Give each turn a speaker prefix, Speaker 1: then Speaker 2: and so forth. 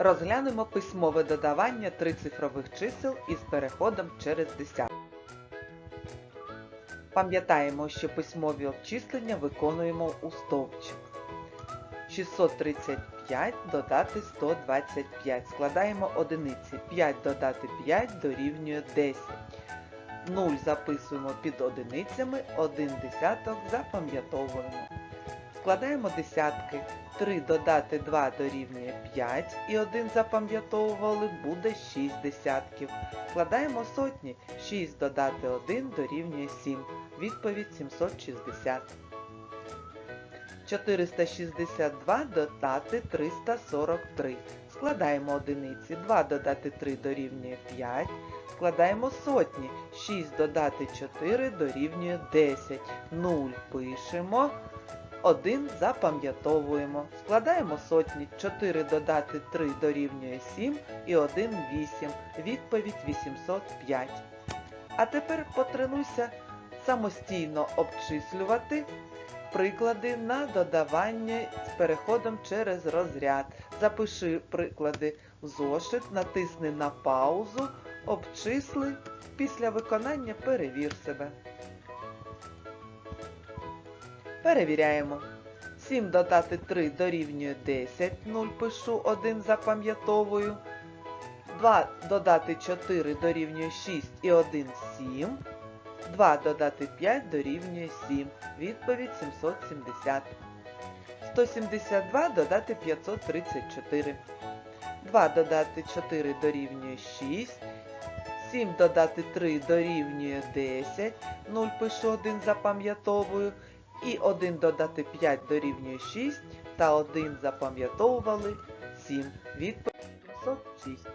Speaker 1: Розглянемо письмове додавання трицифрових чисел із переходом через десятку. Пам'ятаємо, що письмові обчислення виконуємо у стовпчик. 635 додати 125. Складаємо одиниці. 5 додати 5 дорівнює 10. 0 записуємо під одиницями, 1 десяток запам'ятовуємо. Складаємо десятки. 3 додати 2 дорівнює 5 і 1 запам'ятовували буде 6 десятків. Складаємо сотні. 6 додати 1 дорівнює 7. Відповідь 760. 462 додати 343. Складаємо одиниці. 2 додати 3 дорівнює 5. Складаємо сотні. 6 додати 4 дорівнює 10. 0 пишемо. 1 запам'ятовуємо. Складаємо сотні. 4 додати 3 дорівнює 7 і 1 8. Відповідь 805. А тепер потренуйся самостійно обчислювати приклади на додавання з переходом через розряд. Запиши приклади в зошит, натисни на паузу, обчисли, після виконання перевір себе. Перевіряємо. 7 додати 3 дорівнює 10, 0 пишу, 1 запам'ятовую. 2 додати 4 дорівнює 6 і 1 7. 2 додати 5 дорівнює 7. Відповідь 770. 172 додати 534. 2 додати 4 дорівнює 6. 7 додати 3 дорівнює 10. 0 пишу 1 запам'ятовую. І 1 додати 5 дорівнює 6. Та 1 запам'ятовували 7. Відповідь 706.